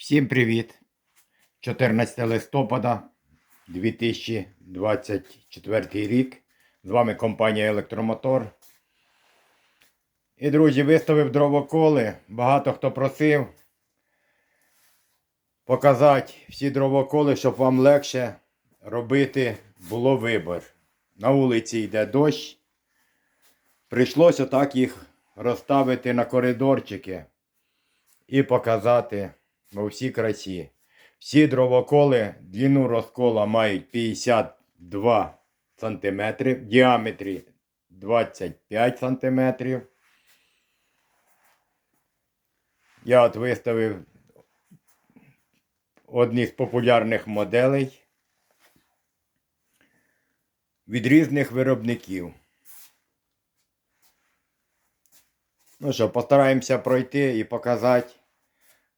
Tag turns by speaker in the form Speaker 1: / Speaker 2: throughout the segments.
Speaker 1: Всім привіт! 14 листопада 2024 рік. З вами компанія Електромотор. І, друзі, виставив дровоколи. Багато хто просив показати всі дровоколи, щоб вам легше робити було вибір. На вулиці йде дощ. Прийшлося так їх розставити на коридорчики і показати во всій красі. Всі дровоколи длину розкола мають 52 см, в діаметрі 25 см. Я от виставив одні з популярних моделей від різних виробників. Ну що, постараємося пройти і показати.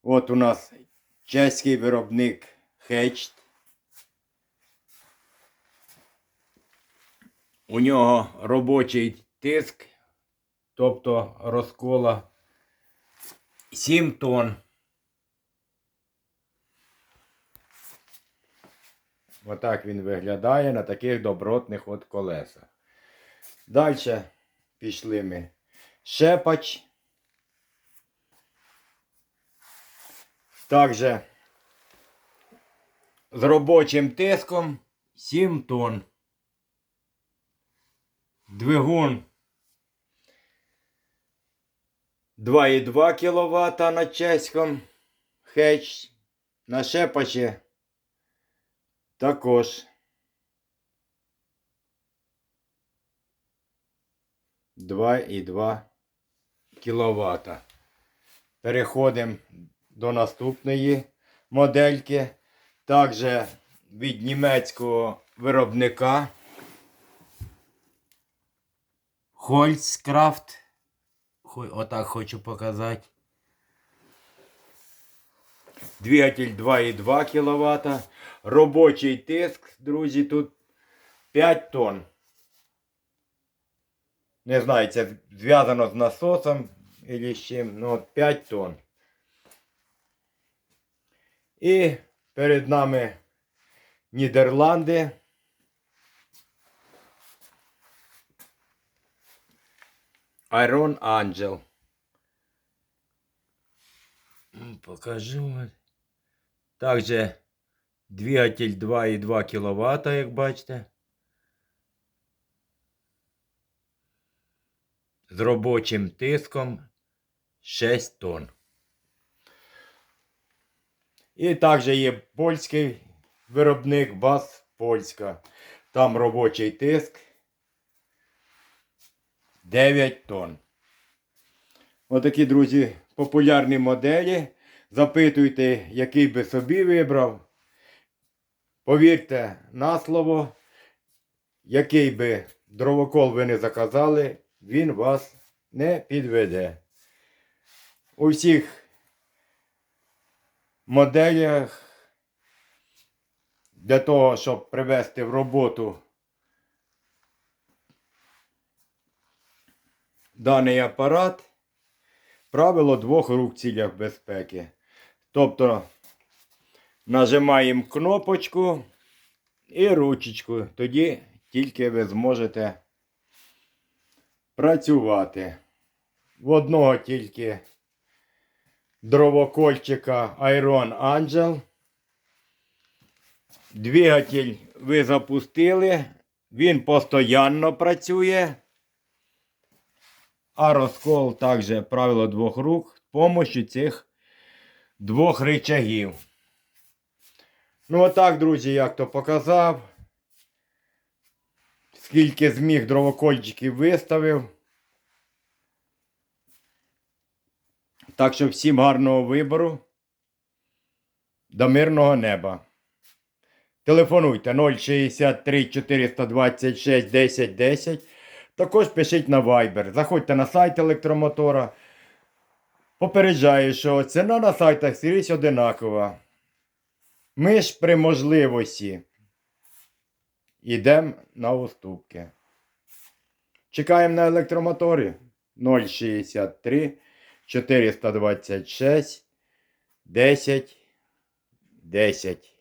Speaker 1: От у нас чеський виробник Хечт. У нього робочий тиск, тобто розкола 7 тонн. Отак він виглядає на таких добротних от колесах. Далі пішли ми. Шепач. Также з робочим тиском 7 тонн. Двигун 2,2 кВт на чеському хеч. На шепачі також 2,2 кВт. Переходимо до наступної модельки. Також від німецького виробника Holzkraft. Отак хочу показати. Двигатель 2,2 кВт. Робочий тиск, друзі, тут 5 тонн. Не знаю, це зв'язано з насосом або з чим, ну от 5 тонн. І перед нами Нідерланди. Iron Angel. М, Покажу. Также двигатель 2,2 кВт, як бачите. З робочим тиском 6 тонн. І також є польський виробник БАС Польська. Там робочий тиск 9 тонн. Отакі, друзі, популярні моделі. Запитуйте, який би собі вибрав. Повірте на слово, який би дровокол ви не заказали, він вас не підведе. У всіх моделях для того, щоб привести в роботу даний апарат, правило двох рук в цілях безпеки. Тобто нажимаємо кнопочку і ручечку. Тоді тільки ви зможете працювати. В одного тільки дровокольчика Iron Angel. Двигатель ви запустили, він постійно працює. А розкол також правило двох рук з допомогою цих двох рычагів. Ну, отак, друзі, як то показав. Скільки зміг дровокольчиків виставив. Так що всім гарного вибору. До мирного неба. Телефонуйте 063 426 10 10. Також пишіть на Viber. Заходьте на сайт електромотора. Попереджаю, що ціна на сайтах скрізь одинакова. Ми ж при можливості йдемо на уступки. Чекаємо на електромоторі 063 426, 10, 10.